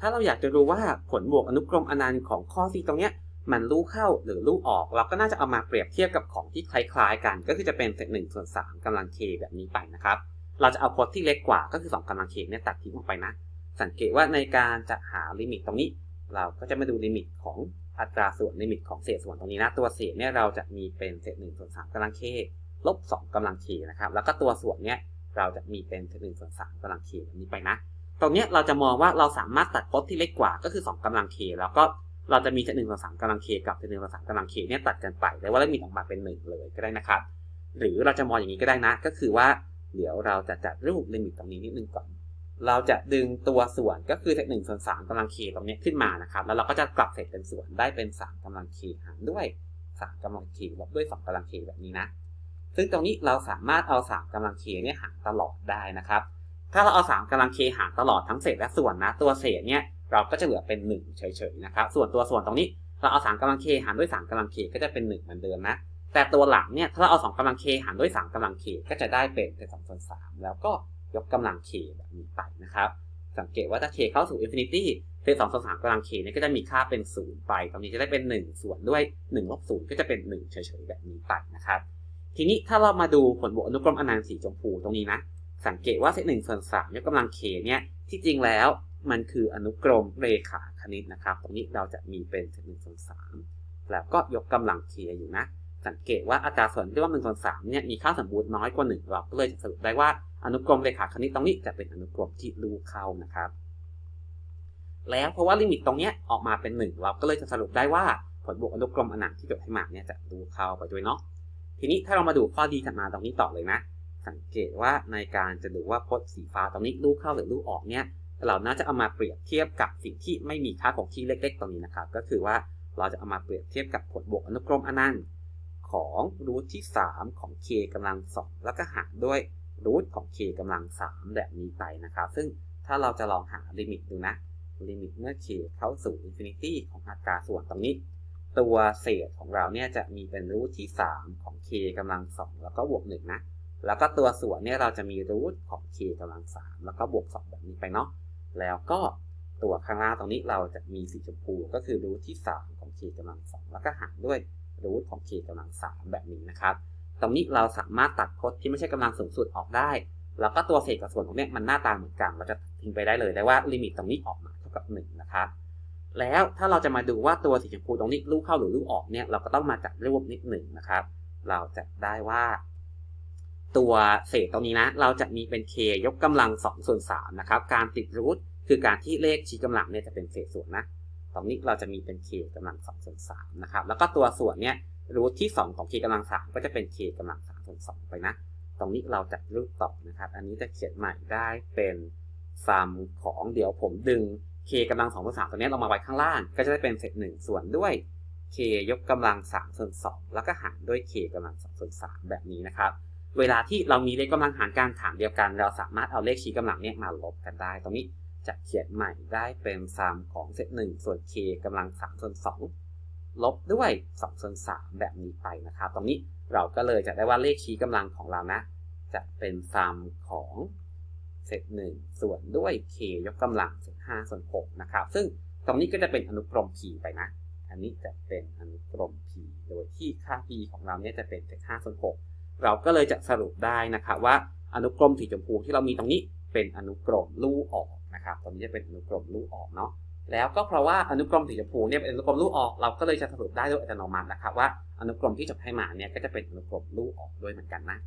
ถ้าเราอยากจะรู้ว่าผลบวกอนุกรมอนันต์ของข้อ C ตรงเนี้ยมันลู่เข้าหรือลู่ออก เราก็น่าจะเอามาเปรียบเทียบกับของที่คล้ายๆ กัน ก็คือจะเป็นเศษหนึ่งส่วนสามกำลัง k แบบนี้ไปนะครับ เราจะเอาพจน์ที่เล็กกว่าก็คือ 2กำลัง k เนี่ยตัดทิ้งออกไปนะ สังเกตว่าในการจะหาลิมิตตรงนี้ เราก็จะมาดูลิมิตของอัตราส่วนลิมิตของเศษส่วนตรงนี้นะตัวเศษเนี่ยเราจะมีเป็นเศษหนึ่งส่วนสามกำลัง k ลบสองกำลัง k นะครับแล้วก็ตัวส่วนเนี่ยเราจะมีเป็นเศษหนึ่งส่วนสามกำลัง k แบบนี้ไปนะ ตรงนี้เราจะมองว่าเราสามารถตัดพจน์ที่เล็กกว่าก็คือ 2กำลัง k แล้วก็เราจะมีเศษหนึ่งส่วสามกำลัง k กับเศษหนึ่งส่วสามกำลัง k เนี่ยตัดกันไปแล้วว่าลิมิตออกมาเป็นหนึ่งเลยก็ได้นะครับ หรือเราจะมองอย่างนี้ก็ได้นะ ก็คือว่าเดี๋ยวเราจะจัดรูปลิมิตตรงนี้นิดนึงก่อน เราจะดึงตัวส่วนก็คือเศษหนึ่งส่วนสามกำลัง k ตรงนี้ขึ้นมานะครับ แล้วเราก็จะกลับเศษเป็นส่วนได้เป็นสามกำลัง k หารด้วยสามกำลัง k ลบด้วยสองกำลัง k แบบนี้นะ ซึ่งตรงนี้เราสามารถเอาสามกำลัง k เนี่ยหารตลอดได้นะครับ ถ้าเราเอา3กำลัง k หารตลอดทั้งเศษและส่วนนะ ตัวเศษเนี่ยเราก็จะเหลือเป็น 1 เฉยๆนะครับ ส่วนตัวส่วนตรงนี้เราเอา3กำลัง k หารด้วย3กำลัง k ก็จะเป็น1เหมือนเดิมนะ แต่ตัวหลังเนี่ยถ้าเราเอา2กำลัง k หารด้วย3กำลัง k ก็จะได้เป็นเป็น2ส่วน3แล้วก็ยกกำลัง k แบบนี้ไปนะครับ สังเกตว่าถ้า k เข้าสู่ infinity เศษ2ส่วน3กำลัง k เนี่ยก็จะมีค่าเป็น0ไป ตรงนี้จะได้เป็น 1 ส่วนด้วย1ลบ0ก็จะเป็น1เฉยๆแบบนี้ไปนะครับ ทีนี้ถ้าเรามาดูผลบวกอนุกรมอนันต์สีชมพูตรงนี้นะ สังเกตว่าเศษหนึ่งส่วนสามยกกำลัง k เนี่ยที่จริงแล้วมันคืออนุกรมเรขาคณิตนะครับ ตรงนี้เราจะมีเป็นเศษหนึ่งส่วนสามแล้วก็ยกกำลัง k อยู่นะ สังเกตว่าอัตราส่วนที่ว่าหนึ่งส่วนสามเนี่ยมีค่าสมบูรณ์น้อยกว่าหนึ่งเราก็เลยจะสรุปได้ว่าอนุกรมเรขาคณิตตรงนี้จะเป็นอนุกรมที่รูเข้านะครับ แล้วเพราะว่าลิมิตตรงนี้ออกมาเป็นหนึ่งเราก็เลยจะสรุปได้ว่าผลบวกอนุกรมอนันต์ที่จดให้มาเนี่ยจะรูเข้าไปด้วยเนาะทีนี้ถ้าเรามาดูข้อดีถัดมาตรงนี้ต่อเลยนะ สังเกตว่าในการจะดูว่าพจน์สีฟ้าตรงนี้ลูกเข้าหรือลูกออกเนี่ยเราน่าจะเอามาเปรียบเทียบกับสิ่งที่ไม่มีค่าคงที่เล็ก ๆตรงนี้นะครับ ก็คือว่าเราจะเอามาเปรียบเทียบกับผลบวกอนุกรมอนันต์ของรูทที่ 3 ของ k กำลัง 2 แล้วก็หารด้วยรูทของ k กำลัง 3 แบบนี้ไปนะครับ ซึ่งถ้าเราจะลองหาลิมิตดูนะ ลิมิตเมื่อ k เข้าสู่ infinity ของอัตราส่วนตรงนี้ ตัวเศษของเราเนี่ยจะมีเป็นรูทที่ 3 ของ k กำลัง 2 แล้วก็บวก1นะ แล้วก็ตัวส่วนเนี่ยเราจะมีรูทของ k กำลัง3แล้วก็บวก2แบบนี้ไปเนาะแล้วก็ตัวข้างล่างตรงนี้เราจะมีสีชมพูก็คือรูทที่ 3 ของ k กำลัง2แล้วก็หารด้วยรูทของ k กำลัง3แบบนี้นะครับ ตรงนี้เราสามารถตัดพจน์ที่ไม่ใช่กำลังสูงสุดออกได้ แล้วก็ตัวเศษกับส่วนตรงนี้มันหน้าตาเหมือนกันเราจะทิ้งไปได้เลยได้ว่าลิมิตตรงนี้ออกมาเท่ากับ1นะครับแล้วถ้าเราจะมาดูว่าตัวสีชมพูตรงนี้ลูกเข้าหรือลูกออกเนี่ยเราก็ต้องมาจัดรูปนิดหนึ่งนะครับ เราจะได้ว่า ตัวเศษตรงนี้นะ เราจะมีเป็น k ยกกำลัง2ส่วน3นะครับ การติดรูทคือการที่เลขชี้กำลังเนี่ยจะเป็นเศษส่วนนะ ตรงนี้เราจะมีเป็น k กำลัง2ส่วน3นะครับ แล้วก็ตัวส่วนเนี่ยรูทที่ 2 ของ k กำลัง3ก็จะเป็น k กำลัง3ส่วน2ไปนะ ตรงนี้เราจัดรูปต่อนะครับ อันนี้จะเขียนใหม่ได้เป็นซัมของเดี๋ยวผมดึง k กำลัง2ส่วน3ตัวนี้เรามาไว้ข้างล่าง ก็จะได้เป็นเศษ1ส่วนด้วย k ยกกำลัง3ส่วน2แล้วก็หารด้วย k กำลัง2ส่วน3แบบนี้นะครับ เวลาที่เรามีเลขกำลังหารการฐานเดียวกัน เราสามารถเอาเลขชี้กำลังเนี่ยมาลบกันได้ ตรงนี้จะเขียนใหม่ได้เป็นซัมของเศษ1ส่วน k กำลัง3ส่วน2ลบด้วย2ส่วน3แบบนี้ไปนะครับ ตรงนี้เราก็เลยจะได้ว่าเลขชี้กำลังของเรานะ จะเป็นซัมของเศษ1ส่วนด้วย k ยกกำลังเศษ5ส่วน6นะครับ ซึ่งตรงนี้ก็จะเป็นอนุกรม p ไปนะ อันนี้จะเป็นอนุกรม p โดยที่ค่า p ของเราเนี่ยจะเป็นเศษ5ส่วน6 เราก็เลยจะสรุปได้นะครับว่าอนุกรมสีชมพูที่เรามีตรงนี้เป็นอนุกรมลู่ออกนะครับตรงนี้จะเป็นอนุกรมลู่ออกเนาะแล้วก็เพราะว่าอนุกรมสีชมพูเนี่ยเป็นอนุกรมลู่ออกเราก็เลยจะสรุปได้โดยอัตโนมัตินะครับว่าอนุกรมที่จบให้มาเนี่ยก็จะเป็นอนุกรมลู่ออกด้วยเหมือนกันนะ